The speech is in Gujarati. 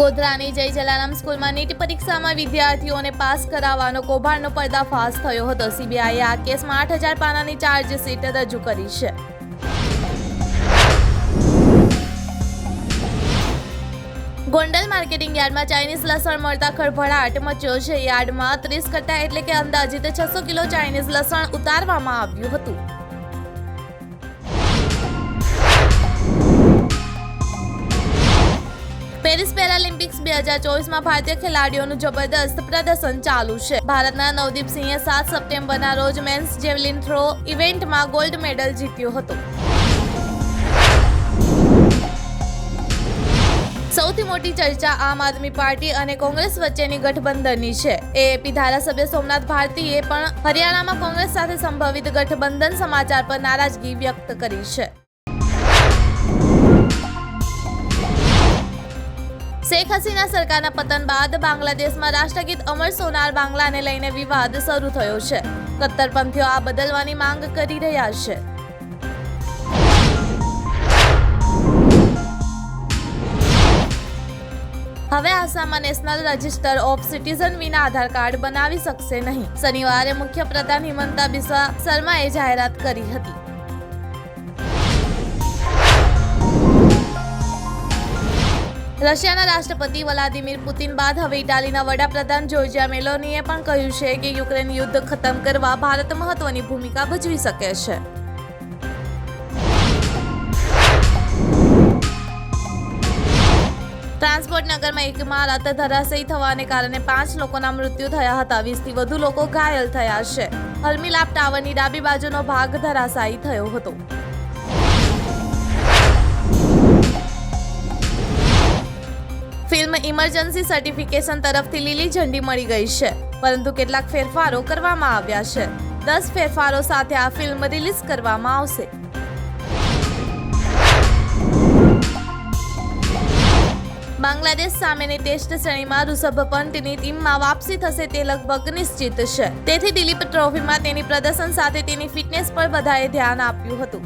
ગોધરાની જય જલારામ સ્કૂલમાં નીટ પરીક્ષામાં વિદ્યાર્થીઓને પાસ કરાવવાનો કૌભાંડનો પર્દાફાશ થયો હતો. સીબીઆઈએ આ કેસમાં આઠ હજાર પાનાની ચાર્જશીટ રજૂ કરી છે. ગોંડલ માર્કેટિંગ યાર્ડમાં ચાઇનીઝ લસણ મળતા ખળભળાટ મચ્યો. છે યાર્ડમાં ત્રીસ કટ્ટા એટલે કે અંદાજિત છસો કિલો ચાઇનીઝ લસણ ઉતારવામાં આવ્યું હતું. પેરિસ પેરાલિમ્પિક્સ બે હજાર ચોવીસમાં ભારતીય ખેલાડીઓનું જબરદસ્ત પ્રદર્શન ચાલુ છે. ભારતના નવદીપ સિંહે સાત સપ્ટેમ્બરના રોજ મેન્સ જેવલિન થ્રો ઇવેન્ટમાં ગોલ્ડ મેડલ જીત્યો હતો. સૌથી મોટી ચર્ચા આમ આદમી પાર્ટી અને કોંગ્રેસ વચ્ચેની ગઠબંધનની છે. એએપી ધારાસભ્ય સોમનાથ ભારતીએ પણ હરિયાણામાં કોંગ્રેસ સાથે સંભવિત ગઠબંધન સમાચાર પર નારાજગી વ્યક્ત કરી છે. શેખ હસીના સરકારના પતન બાદ બાંગ્લાદેશમાં રાષ્ટ્રગીત અમર સોનાર બાંગ્લાને લઈને વિવાદ શરૂ થયો છે. કટ્ટરપંથીઓ આ બદલવાની માંગ કરી રહ્યા છે. હવે આસામમાં નેશનલ રજિસ્ટર ઓફ સિટીઝન વિના આધાર કાર્ડ બનાવી શકશે નહીં. શનિવારે મુખ્યપ્રધાન હિમંતા બિસ્વા શર્માએ જાહેરાત કરી હતી. રશિયાના રાષ્ટ્રપતિ વ્લાદિમીર પુતિન બાદ હવે ઇટાલીના વડાપ્રધાન જોર્જિયા મેલોનીએ પણ કહ્યું છે કે યુક્રેન યુદ્ધ ખતમ કરવા ભારત મહત્વની ભૂમિકા ભજવી શકે છે. ટ્રાન્સપોર્ટ નગરમાં એક ઇમારત ધરાશયી થવાને કારણે પાંચ લોકોના મૃત્યુ થયા હતા. વીસથી વધુ લોકો ઘાયલ થયા છે. હલમીલાપ ટાવરની ડાબી બાજુનો ભાગ ધરાશાયી થયો હતો. ફિલ્મ ઇમરજન્સી સર્ટિફિકેશન તરફથી લીલી ઝંડી મળી ગઈ છે. પરંતુ કેટલાક ફેરફારો કરવામાં આવ્યા છે. દસ ફેરફારો સાથે આ ફિલ્મ રિલીઝ કરવામાં આવશે. બાંગ્લાદેશ સામેની ટેસ્ટ શ્રેણીમાં ઋષભ પંતની ટીમમાં વાપસી થશે તે લગભગ નિશ્ચિત છે. તેથી દિલીપ ટ્રોફીમાં તેની પ્રદર્શન સાથે તેની ફિટનેસ પર વધારે ધ્યાન આપ્યું હતું.